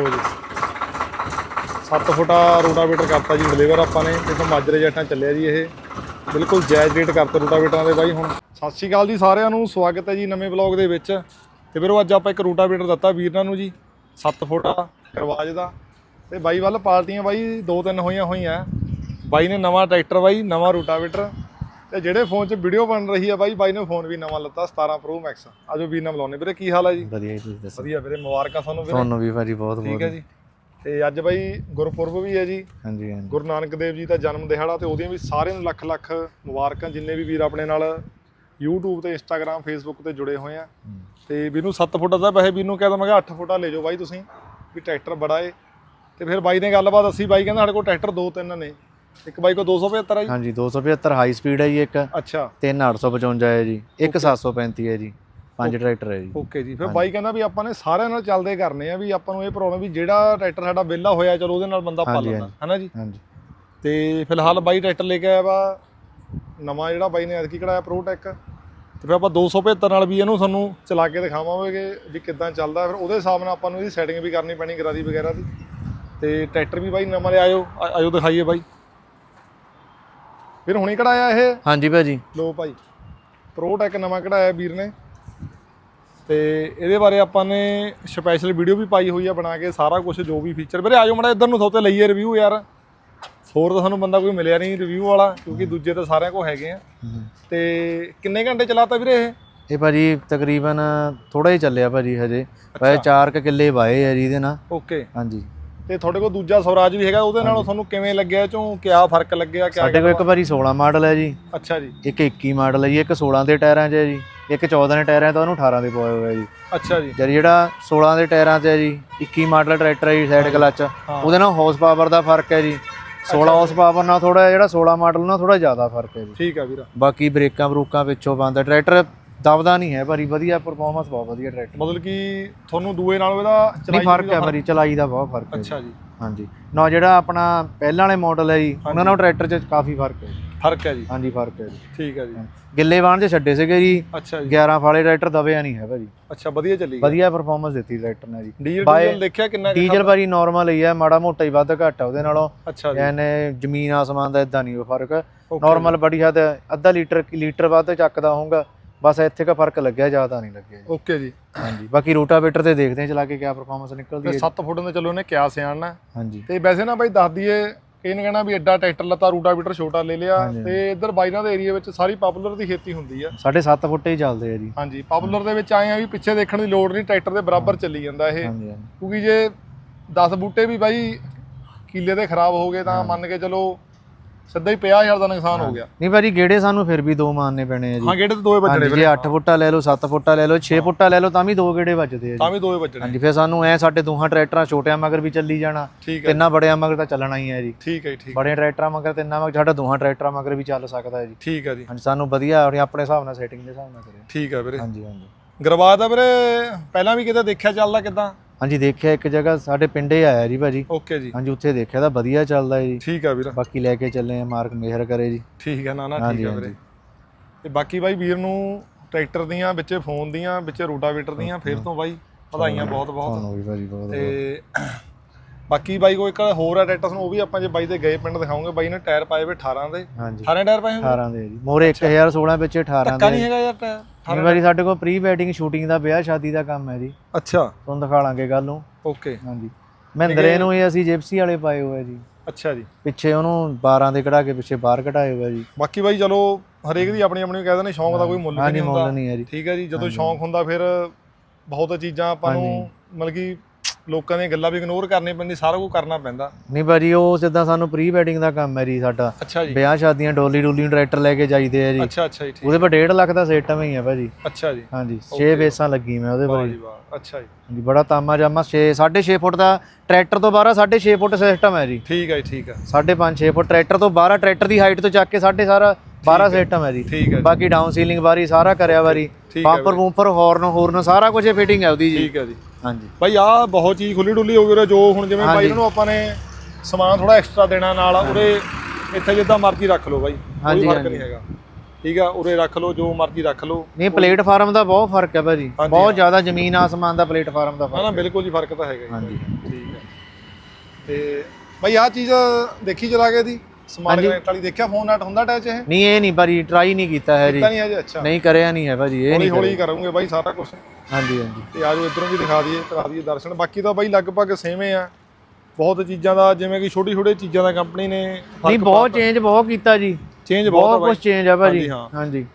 ਲੋ ਜੀ। 7 ਫੁੱਟਾ ਰੋਟਾਵੇਟਰ ਕਰਤਾ ਜੀ ਡਿਲੀਵਰ ਆਪਾਂ ਨੇ। ਤੇ ਤੋਂ ਮਾਜਰੇ ਜੱਟਾਂ ਚੱਲਿਆ ਜੀ ਇਹ। ਬਿਲਕੁਲ ਜਾਇਜ਼ ਰੇਟ ਕਰਤੇ ਰੋਟਾਵੇਟਰਾਂ ਦੇ ਬਾਈ ਹੁਣ। ਸਤਿ ਸ਼੍ਰੀ ਅਕਾਲ ਜੀ ਸਾਰਿਆਂ ਨੂੰ, ਸਵਾਗਤ ਹੈ ਜੀ ਨਵੇਂ ਵਲੌਗ ਦੇ ਵਿੱਚ। ਤੇ ਵੀਰੋ, ਅੱਜ ਆਪਾਂ ਇੱਕ ਰੋਟਾਵੇਟਰ ਦਿੱਤਾ ਵੀਰਨਾਂ ਨੂੰ ਜੀ 7 ਫੁੱਟਾ ਕਰਵਾਜ ਦਾ। ਤੇ ਬਾਈ ਵੱਲ ਪਾਰਟੀਆਂ ਬਾਈ, ਦੋ ਤਿੰਨ ਹੋਈਆਂ ਹੋਈਆਂ। ਬਾਈ ਨੇ ਨਵਾਂ ਟਰੈਕਟਰ ਬਾਈ, ਨਵਾਂ ਰੋਟਾਵੇਟਰ। ਤੇ ਜਿਹੜੇ ਫੋਨ 'ਚ ਵੀਡੀਓ ਬਣ ਰਹੀ ਆ ਬਾਈ ਬਾਈ ਨੇ ਫੋਨ ਵੀ ਨਵਾਂ ਲੱਤਾ 17 Pro Max ਆਜੋ ਵੀਰ ਨਾਲ ਮਿਲਾਉਣੇ। ਵੀਰੇ ਕੀ ਹਾਲ ਹੈ ਜੀ? ਵਧੀਆ ਜੀ ਤੁਸੀਂ ਦੱਸੋ? ਵਧੀਆ ਵੀਰੇ ਮੁਬਾਰਕਾਂ ਤੁਹਾਨੂੰ ਵੀਰੇ। ਤੁਹਾਨੂੰ ਵੀ ਭਾਜੀ ਬਹੁਤ ਠੀਕ ਬਹੁਤ। ਹੈ ਜੀ। ਤੇ ਅੱਜ ਬਾਈ ਗੁਰਪੁਰਬ ਵੀ ਹੈ ਜੀ। ਹਾਂਜੀ ਹਾਂਜੀ। ਗੁਰੂ ਨਾਨਕ ਦੇਵ ਜੀ ਦਾ ਜਨਮ ਦਿਹਾੜਾ ਤੇ ਉਹਦੀਆਂ ਵੀ ਸਾਰਿਆਂ ਨੂੰ ਲੱਖ ਲੱਖ ਮੁਬਾਰਕਾਂ ਜਿੰਨੇ ਵੀ ਵੀਰ ਆਪਣੇ ਨਾਲ YouTube ਤੇ Instagram Facebook ਤੇ ਜੁੜੇ ਹੋਏ ਆ। ਤੇ ਵੀਰ ਨੂੰ 7 ਫੁੱਟ ਦਾ ਪੈਸੇ ਵੀਰ ਨੂੰ ਕਿਹਾ 8 ਫੁੱਟਾ ਲੈ ਜਾਓ ਬਾਈ ਤੁਸੀਂ ਵੀ ਟਰੈਕਟਰ ਬੜਾ ਏ। ਤੇ ਫਿਰ ਬਾਈ ਨੇ ਗੱਲਬਾਤ ਦੱਸੀ ਬਾਈ ਕਹਿੰਦਾ ਸਾਡੇ ਕੋਲ ਟਰੈਕਟਰ ਦੋ ਤਿੰਨ ਨੇ। ਇੱਕ ਬਾਈ ਕੋਲ 275 ਹੈ ਜੀ? ਹਾਂਜੀ 275 ਹਾਈ ਸਪੀਡ ਹੈ ਜੀ ਇੱਕ। ਅੱਛਾ। 3855 ਹੈ ਜੀ। ਇੱਕ 735 ਹੈ ਜੀ। ਪੰਜ ਟਰੈਕਟਰ ਹੈ ਜੀ। ਓਕੇ ਜੀ। ਫਿਰ ਬਾਈ ਕਹਿੰਦਾ ਵੀ ਆਪਾਂ ਨੇ ਸਾਰਿਆਂ ਨਾਲ ਚੱਲਦੇ ਕਰਨੇ ਆ ਵੀ ਆਪਾਂ ਨੂੰ ਇਹ ਪ੍ਰੋਬਲਮ ਵੀ ਜਿਹੜਾ ਟਰੈਕਟਰ ਸਾਡਾ ਵਿਹਲਾ ਹੋਇਆ ਚਲੋ ਉਹਦੇ ਨਾਲ ਬੰਦਾ ਪਾ ਹਾਂਜੀ, ਲੈਂਦਾ ਹੈਨਾ ਜੀ? ਹਾਂਜੀ। ਤੇ ਫਿਲਹਾਲ ਬਾਈ ਟਰੈਕਟਰ ਲੈ ਕੇ ਆਇਆ ਵਾ ਨਵਾਂ ਜਿਹੜਾ ਬਾਈ ਨੇ ਐਤਕੀ ਕਢਾਇਆ ਪ੍ਰੋਟੈਕ ਤੇ ਫਿਰ ਆਪਾਂ 275 ਨਾਲ ਵੀ ਇਹਨੂੰ ਤੁਹਾਨੂੰ ਚਲਾ ਕੇ ਦਿਖਾਵਾਂਗੇ ਵੀ ਕਿੱਦਾਂ ਚੱਲਦਾ। ਫਿਰ ਉਹਦੇ ਹਿਸਾਬ ਨਾਲ ਆਪਾਂ ਨੂੰ ਇਹਦੀ ਸੈਟਿੰਗ ਵੀ ਕਰਨੀ ਪੈਣੀ ਗਰਾਰੀ ਵਗੈਰਾ ਦੀ। ਤੇ ਟਰੈਕਟਰ ਵੀ ਬਾਈ ਨਵਾਂ ਲਿਆ ਆਇਓ ਆ- ਆਇਓ ਦਿਖਾਈਏ ਬਾਈ। ਫਿਰ ਹੁਣੇ ਕਢਾਇਆ ਇਹ? ਹਾਂਜੀ ਭਾਜੀ। ਲੋ ਭਾਈ ਪ੍ਰੋਟੈਕ ਨਵਾਂ ਕਢਾਇਆ ਵੀਰ ਨੇ। ਤੇ ਇਹਦੇ ਬਾਰੇ ਆਪਾਂ ਨੇ ਸਪੈਸ਼ਲ ਵੀਡੀਓ ਵੀ ਪਾਈ ਹੋਈ ਆ ਬਣਾ ਕੇ ਸਾਰਾ ਕੁਝ ਜੋ ਵੀ ਫੀਚਰ ਵੀਰੇ ਆਜੋ ਮੜਾ ਇੱਧਰ ਨੂੰ ਥੋਤੇ ਲਈਏ ਰਿਵਿਊ ਯਾਰ। ਹੋਰ ਤਾਂ ਸਾਨੂੰ ਬੰਦਾ ਕੋਈ ਮਿਲਿਆ ਨਹੀਂ ਰਿਵਿਊ ਵਾਲਾ ਕਿਉਂਕਿ ਦੂਜੇ ਤਾਂ ਸਾਰਿਆਂ ਕੋਲ ਹੈਗੇ ਆ। ਤੇ ਕਿੰਨੇ ਘੰਟੇ ਚਲਾਤਾ ਵੀਰੇ ਇਹ? ਇਹ ਭਾਜੀ ਤਕਰੀਬਨ ਥੋੜਾ ਹੀ ਚੱਲਿਆ ਭਾਜੀ ਹਜੇ। ਵੈਸੇ 4 ਕ ਕਿੱਲੇ ਵਾਏ ਆ ਜੀ ਇਹਦੇ ਨਾਲ। ਓਕੇ ਹਾਂਜੀ। ਤੇ ਤੁਹਾਡੇ ਕੋਲ ਦੂਜਾ ਸਵਰਾਜ ਵੀ ਹੈਗਾ ਉਹਦੇ ਨਾਲੋਂ ਤੁਹਾਨੂੰ ਕਿਵੇਂ ਲੱਗਿਆ ਚੋਂ ਕਿਆ ਫ਼ਰਕ ਲੱਗਿਆ ਕਿਆ ਸਾਡੇ ਕੋਲ ਇੱਕ ਭਾਜੀ 16 ਮਾਡਲ ਹੈ ਜੀ। ਅੱਛਾ ਜੀ। ਇੱਕ 21 ਮਾਡਲ ਹੈ ਜੀ ਇੱਕ 16 ਦੇ ਟਾਇਰਾਂ 'ਚ ਹੈ ਜੀ ਇੱਕ 14 ਦੇ ਟਾਇਰਾਂ 'ਚ ਤਾਂ ਉਹਨੂੰ 18 ਦੇ ਪਾਇਆ ਹੋਇਆ ਜੀ। ਅੱਛਾ ਜੀ। ਜਦ ਜਿਹੜਾ 16 ਦੇ ਟਾਇਰਾਂ 'ਚ ਹੈ ਜੀ 21 ਮਾਡਲ ਟਰੈਕਟਰ ਹੈ ਜੀ ਸਾਈਡ ਕਲਚ। ਉਹਦੇ ਨਾਲ ਹਾਰਸ ਪਾਵਰ ਦਾ ਫ਼ਰਕ ਹੈ ਜੀ। 16 ਹਾਰਸ ਪਾਵਰ ਨਾਲ ਥੋੜਾ ਜਿਹੜਾ 16 ਮਾਡਲ ਨਾਲ ਥੋੜਾ ਜ਼ਿਆਦਾ ਫ਼ਰਕ ਹੈ ਜੀ। ਠੀਕ ਆ ਵੀਰ। ਬਾਕੀ ਬ੍ਰੇਕਾਂ ਬਰੂਕਾਂ ਪਿੱਛੋਂ ਬੰਦ ਟਰੈਕਟਰ ਦਬਦਾ ਨਹੀਂ ਹੈ ਭਾਰੀ ਵਧੀਆ ਪਰਫਾਰਮੈਂਸ ਬਹੁਤ ਵਧੀਆ ਟਰੈਕਟਰ ਮਤਲਬ ਕਿ ਤੁਹਾਨੂੰ ਦੂਏ ਨਾਲੋਂ ਇਹਦਾ ਨਹੀਂ ਫ਼ਰਕ ਹੈ ਭਾਰੀ ਚਲਾਈ ਦਾ ਬਹੁਤ ਫ਼ਰਕ ਹੈ। ਅੱਛਾ ਜੀ। ਹਾਂਜੀ। ਨਾ ਜਿਹੜਾ ਆਪਣਾ ਪਹਿਲਾਂ ਵਾਲੇ ਮਾਡਲ ਹੈ ਜੀ ਉਹਨਾਂ ਨਾਲ ਟਰੈਕਟਰ 'ਚ ਕਾਫੀ ਫ਼ਰਕ ਹੈ। ਫ਼ਰਕ ਹੈ ਜੀ। ਹਾਂਜੀ ਫ਼ਰਕ ਹੈ ਜੀ। ਠੀਕ ਹੈ ਜੀ। ਗਿੱਲੇ ਵਾਹਣ 'ਚ ਛੱਡੇ ਸੀਗੇ ਜੀ। ਅੱਛਾ ਜੀ। 11 ਫਾਲੇ ਟਰੈਕਟਰ ਦਬਿਆ ਨਹੀਂ ਹੈ ਭਾਜੀ। ਅੱਛਾ ਵਧੀਆ ਚੱਲੀ ਵਧੀਆ ਪਰਫਾਰਮੈਂਸ ਦਿੱਤੀ ਟਰੈਕਟਰ ਨੇ ਜੀ। ਡੀਜ਼ਲ ਦੇਖਿਆ ਕਿੰਨਾ ਡੀਜ਼ਲ ਭਾਜੀ ਨਾਰਮਲ ਹੀ ਹੈ ਮਾੜਾ ਮੋਟਾ ਹੀ ਵੱਧ ਘੱਟ ਆ ਉਹਦੇ ਨਾਲੋਂ। ਅੱਛਾ ਜੀ। ਐਨੇ ਜ਼ਮੀਨ ਆਸਮਾਨ ਦਾ ਇਦਾਂ ਨਹੀਂ ਉਹ ਫ਼ਰਕ। ਨਾਰਮਲ ਬੜੀ ਹੱਦ ਅੱਧਾ ਲੀਟਰ ਲੀਟਰ ਵੱਧ ਚੱਕਦਾ ਹੋਊਗਾ। ਬਸ ਇੱਥੇ ਕਾ ਫ਼ਰਕ ਲੱਗਿਆ ਜ਼ਿਆਦਾ ਨਹੀਂ ਲੱਗਿਆ ਜੀ। ਓਕੇ ਜੀ। ਹਾਂਜੀ ਬਾਕੀ ਰੋਟਾਵੇਟਰ ਤੇ ਦੇਖਦੇ ਹਾਂ ਚਲਾ ਕੇ ਕਿਆ ਪਰਫਾਰਮੈਂਸ ਨਿਕਲਦੀ ਤੇ ਹੈ 7 ਫੁੱਟ ਦੇ ਚਲੋ ਇਹਨੇ ਕਿਆ ਸਿਆਣਨਾ ਹਾਂਜੀ। ਤੇ ਵੈਸੇ ਨਾ ਬਾਈ ਦੱਸ ਦਈਏ ਇਹਨੇ ਕਹਿਣਾ ਵੀ ਐਡਾ ਟਰੈਕਟਰ ਲੱਤਾ ਰੂਟਾਵੀਟਰ ਛੋਟਾ ਲੈ ਲਿਆ। ਹਾਂਜੀ। ਤੇ ਇੱਧਰ ਬਾਈਨਾਂ ਦੇ ਏਰੀਆ ਵਿੱਚ ਸਾਰੀ ਪਪੂਲਰ ਦੀ ਖੇਤੀ ਹੁੰਦੀ ਆ। ਸਾਢੇ 7 ਫੁੱਟ ਹੀ ਚੱਲਦੇ ਆ ਜੀ। ਹਾਂਜੀ ਪਪੂਲਰ ਦੇ ਵਿੱਚ ਆਏ ਆ ਵੀ ਪਿੱਛੇ ਦੇਖਣ ਦੀ ਲੋੜ ਨਹੀਂ ਟਰੈਕਟਰ ਦੇ ਬਰਾਬਰ ਚੱਲੀ ਜਾਂਦਾ ਇਹ। ਹਾਂਜੀ ਹਾਂਜੀ। ਕਿਉਂਕਿ ਜੇ 10 ਬੂਟੇ ਵੀ ਬਾਈ ਕੀਲੇ ਦੇ ਖਰਾਬ ਹੋ ਗਏ ਤਾਂ ਮੰਨ ਕੇ ਚਲੋ ਸਿੱਧਾ ਹੀ 50000 ਦਾ ਨੁਕਸਾਨ ਹੋ ਗਿਆ। ਨਹੀਂ ਭਾਜੀ ਗੇੜੇ ਸਾਨੂੰ ਫਿਰ ਵੀ ਦੋ ਮਾਰਨੇ ਪੈਣੇ ਆ ਜੀ। ਹਾਂ ਗੇੜੇ ਤੇ ਦੋਏ ਵੱਜਣੇ ਹਾਂਜੀ ਜੇ 8 ਫੁੱਟਾ ਲੈ ਲਓ 7 ਫੁੱਟਾ ਲੈ ਲਓ 6 ਫੁੱਟਾ ਲੈ ਲਓ ਤਾਂ ਵੀ ਦੋ ਗੇੜੇ ਵੱਜਦੇ ਆ ਜੀ। ਤਾਂ ਵੀ ਦੋਏ ਵੱਜਣੇ ਹਾਂਜੀ ਫਿਰ ਸਾਨੂੰ ਐ ਸਾਡੇ ਦੋਹਾਂ ਟਰੈਕਟਰਾਂ ਛੋਟਿਆਂ ਮਗਰ ਵੀ ਚੱਲੀ ਜਾਣਾ। ਠੀਕ ਹੈ। ਤਿੰਨਾਂ ਬੜਿਆਂ ਮਗਰ ਤਾਂ ਚੱਲਣਾ ਹੀ ਹੈ ਜੀ। ਠੀਕ ਹੈ ਜੀ, ਠੀਕ ਬੜੇ ਟਰੈਕਟਰਾਂ ਮਗਰ ਤਿੰਨਾਂ ਮਗਰ ਸਾਡਾ ਦੋਹਾਂ ਟਰੈਕਟਰਾਂ ਮਗਰ ਵੀ ਚੱਲ ਸਕਦਾ ਹੈ ਜੀ। ਠੀਕ ਹੈ ਜੀ। ਹਾਂਜੀ ਸਾਨੂੰ ਵਧੀਆ ਆਪਣੇ ਆਪਣੇ ਹਿਸਾਬ ਨਾਲ ਸੈਟਿੰਗ ਦੇ ਹਿਸਾਬ ਨਾਲ ਕਰਿਆ ਠੀਕ ਹੈ ਵੀਰੇ। ਹਾਂਜੀ ਹਾਂਜੀ। ਗਰਬਾਤ ਆ ਵੀਰੇ ਪਹਿਲਾਂ ਵੀ ਕਿਤੇ ਦੇਖਿਆ ਚੱਲਦਾ ਕਿਦਾਂ? ਹਾਂਜੀ ਦੇਖਿਆ ਇੱਕ ਜਗ੍ਹਾ ਸਾਡੇ ਪਿੰਡੇ ਆਇਆ ਜੀ ਭਾਜੀ। ਓਕੇ ਜੀ। ਹਾਂਜੀ ਉੱਥੇ ਦੇਖਿਆ ਤਾਂ ਵਧੀਆ ਚੱਲਦਾ ਜੀ। ਠੀਕ ਆ ਵੀਰ। ਬਾਕੀ ਲੈ ਕੇ ਚੱਲੇ ਆ ਮਾਰਕ ਮਿਹਰ ਕਰੇ ਜੀ। ਠੀਕ ਆ ਨਾ ਨਾ ਠੀਕ ਆ ਵੀਰੇ। ਤੇ ਬਾਕੀ ਬਾਈ ਵੀਰ ਨੂੰ ਟਰੈਕਟਰ ਦੀਆਂ ਵਿੱਚੇ ਫੋਨ ਦੀਆਂ ਵਿੱਚੇ ਰੋਟਾਵੇਟਰ ਦੀਆਂ ਫਿਰ ਤੋਂ ਬਾਈ ਵਧਾਈਆਂ ਬਹੁਤ ਬਹੁਤ ਤੁਹਾਨੂੰ ਵੀ ਭਾਜੀ ਬਹੁਤ ਤੇ ਬਾਕੀ ਬਾਈ ਕੋਈ ਇੱਕ ਹੋਰ ਆ ਟਰੈਕਟਰ ਨੂੰ ਉਹ ਵੀ ਆਪਾਂ ਜੇ ਬਾਈ ਦੇ ਗਏ ਪਿੰਡ ਦਿਖਾਉਂਗੇ ਬਾਈ ਨੇ ਟਾਇਰ ਪਾਏ ਵੇ 18 ਦੇ। ਹਾਂਜੀ। 18 ਟਾਇਰ ਪਾਏ ਹੋਏ 18 ਦੇ ਜੀ। ਮੋਰੇ 1016 ਵਿੱਚ 18 ਧੱਕਾ ਦੇ। ਨਹੀਂ ਹੈਗਾ ਯਾਰ ਟਾਇਰ ਨਹੀਂ ਭਾਜੀ ਸਾਡੇ ਕੋਲ ਪ੍ਰੀ ਵੈਡਿੰਗ ਸ਼ੂਟਿੰਗ ਦਾ ਵਿਆਹ ਸ਼ਾਦੀ ਦਾ ਕੰਮ ਹੈ ਜੀ। ਅੱਛਾ। ਤੁਹਾਨੂੰ ਦਿਖਾ ਲਾਂਗੇ ਕੱਲ ਨੂੰ। ਓਕੇ। ਹਾਂਜੀ। ਮਹਿੰਦਰੇ ਨੂੰ ਇਹ ਅਸੀਂ ਜਿਪਸੀ ਵਾਲੇ ਪਾਏ ਹੋਏ ਜੀ। ਅੱਛਾ ਜੀ। ਪਿੱਛੇ ਉਹਨੂੰ 12 ਦੇ ਕਢਾ ਕੇ ਪਿੱਛੇ ਬਾਹਰ ਕਢਾਏ ਹੋਏ ਆ ਜੀ। ਬਾਕੀ ਬਾਈ ਚਲੋ ਹਰੇਕ ਦੀ ਆਪਣੀ ਆਪਣੀ ਕਹਿ ਦਿੰਦੇ ਸ਼ੌਂਕ ਦਾ ਕੋਈ ਮੁੱਲ ਨਹੀਂ ਮੁੱਲ ਹੁੰਦਾ। ਨਹੀਂ ਹੈ ਜੀ। ਠੀਕ ਹੈ ਜੀ ਜਦੋਂ ਸ਼ੌਂਕ ਹੁੰਦਾ ਫਿਰ ਬਹੁਤ ਚੀਜ਼ਾਂ ਆਪਾਂ ਨੂੰ ਮਤਲਬ ਕਿ ਲੋਕਾਂ ਦੀਆਂ ਗੱਲਾਂ ਵੀ ਇਗਨੋਰ ਕਰਨੀ ਪੈਂਦੀ ਸਾਰਾ ਕੁਝ ਕਰਨਾ ਪੈਂਦਾ। ਨਹੀਂ ਭਾਜੀ ਉਹ ਸਿੱਧਾ ਸਾਨੂੰ ਪ੍ਰੀ ਵੈਡਿੰਗ ਦਾ ਕੰਮ ਹੈ ਜੀ ਸਾਡਾ। ਅੱਛਾ ਜੀ। ਵਿਆਹ ਸ਼ਾਦੀਆਂ ਡੋਲੀ ਡੋਲੀ ਟਰੈਕਟਰ ਲੈ ਕੇ ਜਾਈਦੇ ਆ ਜੀ। ਅੱਛਾ ਅੱਛਾ ਜੀ ਠੀਕ। ਉਹਦੇ ਪਰ 1.5 ਲੱਖ ਦਾ ਸਿਸਟਮ ਹੀ ਹੈ ਭਾਜੀ। ਅੱਛਾ ਜੀ। ਹਾਂਜੀ 6 ਬੇਸਾਂ ਲੱਗੀ ਮੈਂ ਉਹਦੇ ਪਰ ਜੀ ਵਾਹ ਅੱਛਾ ਜੀ। ਹਾਂਜੀ ਬੜਾ ਤਾਮਾ ਜਾਮਾ 6 6.5 ਫੁੱਟ ਦਾ ਟਰੈਕਟਰ ਤੋਂ ਬਾਹਰ 6.5 ਫੁੱਟ ਸਿਸਟਮ ਹੈ ਜੀ। ਠੀਕ ਹੈ ਠੀਕ ਹੈ। 5.5 6 ਫੁੱਟ ਟਰੈਕਟਰ ਤੋਂ ਬਾਹਰ ਟਰੈਕਟਰ ਦੀ ਹਾਈਟ ਤੋਂ ਚੱਕ ਕੇ ਸਾਢੇ ਸਾਰਾ 12 ਸਿਸਟਮ ਹੈ। ਜੀ। ਠੀਕ ਹੈ ਜੀ। ਬਾਕੀ ਡਾਊਨ ਸੀਲਿੰਗ ਬਾਰੀ ਸਾਰਾ ਕਰਿਆ ਹੈ ਪੰਪਰ ਵੂੰਪਰ ਹਾਰਨ ਹੌਰਨ ਸਾਰਾ ਕੁਝ ਫਿਟਿੰਗ ਹੈ ਉਹਦੀ ਜੀ। ਠੀਕ ਹੈ ਜੀ। ਹਾਂਜੀ। ਬਾਈ ਆ ਬਹੁਤ ਚੀਜ਼ ਖੁੱਲੀ ਡੁੱਲੀ ਹੋ ਗਈ ਉਰੇ ਜੋ ਹੁਣ ਜਿਵੇਂ ਬਾਈ ਨੂੰ ਆਪਾਂ ਨੇ ਸਮਾਨ ਥੋੜਾ ਐਕਸਟਰਾ ਦੇਣਾ ਨਾਲ ਉਰੇ ਇੱਥੇ ਜਿੱਦਾਂ ਮਰਜ਼ੀ ਰੱਖ ਲਓ ਬਾਈ ਕੋਈ ਹਾਂਜੀ, ਫ਼ਰਕ ਹਾਂਜੀ। ਨਹੀਂ ਹੈਗਾ। ਠੀਕ ਆ ਉਰੇ ਰੱਖ ਲਓ ਜੋ ਮਰਜ਼ੀ ਰੱਖ ਲਓ। ਨਹੀਂ ਪਲੇਟਫਾਰਮ ਦਾ ਬਹੁਤ ਫ਼ਰਕ ਹੈ ਭਾਜੀ। ਹਾਂਜੀ, ਬਹੁਤ ਹਾਂ। ਜ਼ਿਆਦਾ ਜ਼ਮੀਨ ਆਸਮਾਨ ਦਾ ਪਲੇਟਫਾਰਮ ਦਾ ਹਾਂ ਨਾ ਫ਼ਰਕ ਬਿਲਕੁਲ ਜੀ ਫ਼ਰਕ ਤਾਂ ਹੈਗਾ ਜੀ ਹਾਂਜੀ। ਠੀਕ ਹੈ ਤੇ ਬਈ ਆਹ ਚੀਜ਼ ਦੇਖੀ ਚਲਾ ਕੇ ਦੀ? ਸਮਾਰਟ ਹਾਂਜੀ। ਕਨੈਕਟ ਵਾਲੀ ਦੇਖਿਆ ਫੋਨ ਨਟ ਹੁੰਦਾ ਅਟੈਚ ਇਹ? ਨਹੀਂ ਇਹ ਨਹੀਂ ਭਾਜੀ ਟਰਾਈ ਨਹੀਂ ਕੀਤਾ ਹੈ ਜੀ। ਤਾਂ ਨਹੀਂ ਅਜੇ ਅੱਛਾ। ਨਹੀਂ ਕਰਿਆ ਨਹੀਂ ਹੈ ਭਾਜੀ ਇਹ ਹੌਲੀ ਨਹੀਂ ਹੌਲੀ। ਕਰੂੰਗੇ ਬਾਈ ਸਾਰਾ ਕੁਝ ਹਾਂਜੀ ਹਾਂਜੀ। ਤੇ ਆਜੋ ਇਧਰੋਂ ਵੀ ਦਿਖਾ ਦਈਏ ਕਰਾ ਦਈਏ ਦਰਸ਼ਨ। ਬਾਕੀ ਤਾਂ ਬਾਈ ਲਗਭਗ ਹੀ ਆ। ਬਹੁਤ ਚੀਜ਼ਾਂ ਦਾ ਜਿਵੇਂ ਕਿ ਛੋਟੀ ਛੋਟੀ ਚੀਜ਼ਾਂ ਦਾ ਕੰਪਨੀ ਨੇ ਨਹੀਂ ਬਹੁਤ ਚੇਂਜ ਬਹੁਤ ਕੀਤਾ ਜੀ। ਚੇਂਜ ਬਹੁਤ ਆ ਬਹੁਤ ਬਾਈ। ਕੁਝ ਚੇਂਜ ਆ ਭਾਜੀ। ਹਾਂਜੀ, ਹਾਂ। ਹਾਂਜੀ।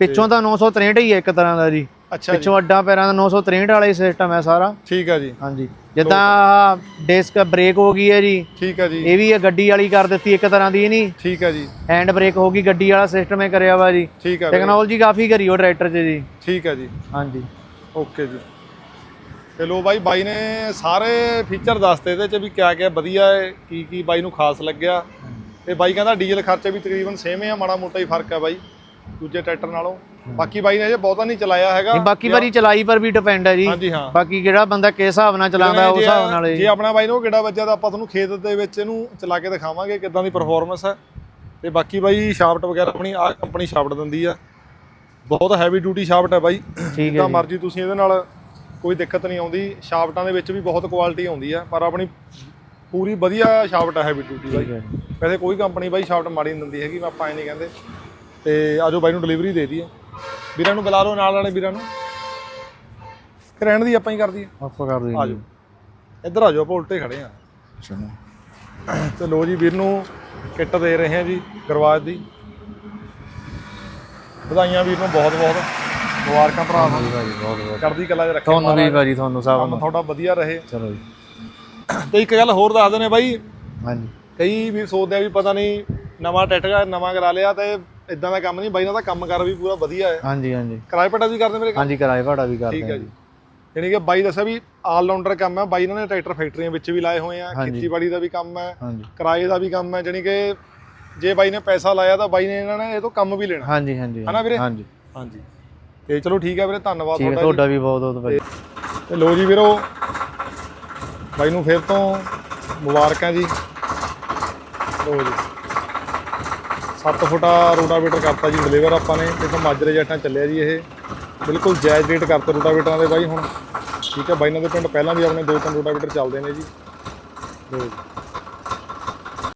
ਪਿੱਛੋਂ ਤਾਂ 963 ਹੀ ਹੈ ਇੱਕ ਤਰ੍ਹਾਂ ਦਾ ਜੀ। ਅੱਛਾ ਜੀ। ਪਿੱਛੋਂ ਅੱਡਾ ਪੈਰਾਂ ਦਾ 963 ਵਾਲਾ ਹੀ ਸਿਸਟਮ ਹੈ ਸਾਰਾ। ਠੀਕ ਆ ਜੀ। ਹਾਂਜੀ। ਜਿੱਦਾਂ ਡਿਸਕ ਬ੍ਰੇਕ ਹੋ ਗਈ ਹੈ ਜੀ ਠੀਕ ਆ ਜੀ। ਇਹ ਵੀ ਇਹ ਗੱਡੀ ਵਾਲੀ ਕਰ ਦਿੱਤੀ ਇੱਕ ਤਰ੍ਹਾਂ ਦੀ ਨਹੀਂ। ਠੀਕ ਆ ਜੀ। ਹੈਂਡ ਬ੍ਰੇਕ ਹੋ ਗਈ ਗੱਡੀ ਵਾਲਾ ਸਿਸਟਮ ਹੀ ਕਰਿਆ ਵਾ ਜੀ। ਠੀਕ ਵੀਰੇ, ਟੈਕਨੋਲੋਜੀ ਕਾਫੀ ਕਰੀ ਉਹ ਟਰੈਕਟਰ 'ਚ ਜੀ। ਠੀਕ ਆ ਜੀ। ਹਾਂਜੀ। ਓਕੇ ਜੀ। ਤੇ ਲੋ ਬਾਈ ਬਾਈ ਨੇ ਸਾਰੇ ਫੀਚਰ ਦੱਸਤੇ ਇਹਦੇ ਚ ਵੀ ਕਿਆ ਕਿਆ ਵਧੀਆ ਹੈ ਕੀ ਕੀ ਬਾਈ ਨੂੰ ਖਾਸ ਲੱਗਿਆ। ਤੇ ਬਾਈ ਕਹਿੰਦਾ ਡੀਜ਼ਲ ਖਰਚਾ ਵੀ ਤਕਰੀਬਨ ਸੇਮ ਹੈ ਮਾੜਾ ਮੋਟਾ ਹੀ ਫ਼ਰਕ ਹੈ ਬਾਈ। ਦੂਜੇ ਟਰੈਕਟਰ ਨਾਲੋਂ। ਬਾਕੀ ਬਾਈ ਨੇ ਅਜੇ ਬਹੁਤਾ ਨਹੀਂ ਚਲਾਇਆ ਹੈਗਾ। ਨਹੀਂ ਬਾਕੀ ਵਾਰੀ ਚਲਾਈ ਪਰ ਵੀ ਡਿਪੈਂਡ ਹੈ ਜੀ। ਹਾਂਜੀ ਹਾਂ। ਬਾਕੀ ਜਿਹੜਾ ਬੰਦਾ ਕਿਸ ਹਿਸਾਬ ਨਾਲ ਚਲਾਉਂਦਾ ਉਸ ਹਿਸਾਬ ਨਾਲ ਜੇ ਜੀ ਆਪਣਾ ਬਾਈ ਨੂੰ ਕਿਹੜਾ ਵੱਜਿਆ ਤਾਂ ਆਪਾਂ ਤੁਹਾਨੂੰ ਖੇਤ ਦੇ ਵਿੱਚ ਇਹਨੂੰ ਚਲਾ ਕੇ ਦਿਖਾਵਾਂਗੇ ਕਿੱਦਾਂ ਦੀ ਪਰਫਾਰਮੈਂਸ ਹੈ। ਤੇ ਬਾਕੀ ਬਾਈ ਸ਼ਾਫਟ ਵਗੈਰਾ ਆਪਣੀ ਆ ਕੰਪਨੀ ਸ਼ਾਫਟ ਦਿੰਦੀ ਆ। ਬਹੁਤ ਹੈਵੀ ਡਿਊਟੀ ਸ਼ਾਫਟ ਹੈ ਬਾਈ। ਠੀਕ ਜਿੱਦਾਂ ਹੈ ਮਰਜ਼ੀ ਤੁਸੀਂ ਇਹਦੇ ਨਾਲ ਕੋਈ ਦਿੱਕਤ ਨਹੀਂ ਆਉਂਦੀ। ਸ਼ਾਫਟਾਂ ਦੇ ਵਿੱਚ ਵੀ ਬਹੁਤ ਕੁਆਲਿਟੀ ਆਉਂਦੀ ਆ ਪਰ ਆਪਣੀ ਪੂਰੀ ਵਧੀਆ ਸ਼ਾਫਟ ਹੈ ਹੈਵੀ ਡਿਊਟੀ ਬਾਈ। ਠੀਕ ਹੈ ਜੀ। ਵੈਸੇ ਕੋਈ ਕੰਪਨੀ ਬਾਈ ਸ਼ਾਫਟ ਮਾੜੀ ਨਹੀਂ ਦਿੰਦੀ ਹੈਗੀ ਮੈਂ ਆਪਾਂ ਐ ਨਹੀਂ ਕਹਿੰਦੇ। ਤੇ ਆਜੋ ਬਾਈ ਨੂੰ ਡਿਲੀਵਰੀ ਦੇ ਦਈਏ। ਵੀਰਾਂ ਨੂੰ ਬੁਲਾ ਲਓ ਨਾਲ ਵਾਲੇ ਵੀਰਾਂ ਨੂੰ। ਕਿ ਰਹਿਣ ਦੀ ਆਪਾਂ ਹੀ ਕਰ ਦਈਏ। ਆਪਾਂ ਕਰ ਦਿੰਦੇ ਆਜੋ ਇੱਧਰ ਆਜੋ ਆਪਾਂ ਉਲਟੇ ਖੜੇ ਆ ਤੇ ਲੋ ਜੀ ਵੀਰ ਨੂੰ ਕਿੱਟ ਦੇ ਰਹੇ ਹਾਂ ਜੀ ਗਰਵਾਜ ਦੀ। ਵਧਾਈਆਂ ਵੀਰ ਨੂੰ ਬਹੁਤ ਬਹੁਤ। ਮੁਬਾਰਕਾਂ ਭਰਾ ਨੂੰ। ਭਾਜੀ ਬਹੁਤ ਬਹੁਤ। ਚੜ੍ਹਦੀ ਕਲਾ 'ਚ ਰੱਖੇ ਤੁਹਾਨੂੰ ਵੀ ਭਾਜੀ ਤੁਹਾਨੂੰ ਸਭ ਕੰਮ ਨੂੰ। ਤੁਹਾਡਾ ਵਧੀਆ ਰਹੇ। ਚਲੋ ਜੀ। ਤੇ ਇੱਕ ਗੱਲ ਹੋਰ ਦੱਸ ਦਿੰਦੇ ਬਾਈ। ਹਾਂਜੀ। ਕਈ ਵੀ ਸੋਚਦੇ ਆ ਵੀ ਪਤਾ ਨਹੀਂ ਨਵਾਂ ਟੈਟਗਾ ਨਵਾਂ ਕਰਾ ਲਿਆ ਤੇ ਇਦਾਂ ਦਾ ਕੰਮ ਨਹੀਂ ਬਾਈ ਨਾਲ ਤਾਂ ਕੰਮ ਕਰ ਵੀ ਪੂਰਾ ਵਧੀਆ ਹੈ। ਹਾਂਜੀ ਹਾਂਜੀ। ਕਿਰਾਏ ਪਟਾ ਵੀ ਕਰਦੇ ਮੇਰੇ ਕੰਮ ਹਾਂਜੀ ਕਿਰਾਏ ਭਾੜਾ ਵੀ ਕਰਦੇ ਠੀਕ ਹਾਂ ਜੀ। ਯਾਨੀ ਕਿ ਬਾਈ ਦੱਸਿਆ ਵੀ ਆਲ ਰਾਉਂਡਰ ਕੰਮ ਹੈ ਬਾਈ ਇਹਨਾਂ ਨੇ ਟਰੈਕਟਰ ਫੈਕਟਰੀਆਂ ਵਿੱਚ ਵੀ ਲਾਏ ਹੋਏ ਆ। ਖੇਤੀਬਾੜੀ ਦਾ ਵੀ ਕੰਮ ਹੈ ਕਿਰਾਏ ਦਾ ਵੀ ਕੰਮ ਹੈ ਜਾਨੀ ਕਿ ਜੇ ਬਾਈ ਨੇ ਪੈਸਾ ਲਾਇਆ ਤਾਂ ਬਾਈ ਨੇ ਇਹਨਾਂ ਨੇ ਇਹ ਤੋਂ ਕੰਮ ਵੀ ਲੈਣਾ। ਹਾਂਜੀ ਹਾਂਜੀ। ਹਨਾ ਵੀਰੇ? ਹਾਂਜੀ। ਹਾਂਜੀ। ਤੇ ਚਲੋ ਠੀਕ ਹੈ ਵੀਰੇ ਧੰਨਵਾਦ ਠੀਕ ਹੈ ਤੁਹਾਡਾ। ਤੁਹਾਡਾ ਵੀ ਬਹੁਤ ਬਹੁਤ ਭਾਜੀ ਤੇ ਲੋ ਜੀ ਵੀਰੋ ਬਾਈ ਨੂੰ ਫਿਰ ਤੋਂ ਮੁਬਾਰਕਾਂ ਜੀ। ਲੋ ਜੀ। 7 ਫੁੱਟਾ ਰੋਟਾਵੇਟਰ ਕਰਤਾ ਜੀ ਡਿਲੀਵਰ ਆਪਾਂ ਨੇ, ਦੇਖੋ ਮਾਜਰੇ ਜੱਟਾਂ ਚੱਲਿਆ ਜੀ ਇਹ। ਬਿਲਕੁਲ ਜਾਇਜ਼ ਰੇਟ ਕਰਤਾ ਰੋਟਾਵੇਟਰਾਂ ਦੇ ਬਾਈ ਹੁਣ। ਠੀਕ ਹੈ ਬਾਈ ਨਾਲ ਦੇ ਪਿੰਡ ਪਹਿਲਾਂ ਵੀ ਆਪਣੇ ਦੋ ਤਿੰਨ ਰੋਟਾਵੇਟਰ ਚੱਲਦੇ ਨੇ ਜੀ ਲੋ ਜੀ।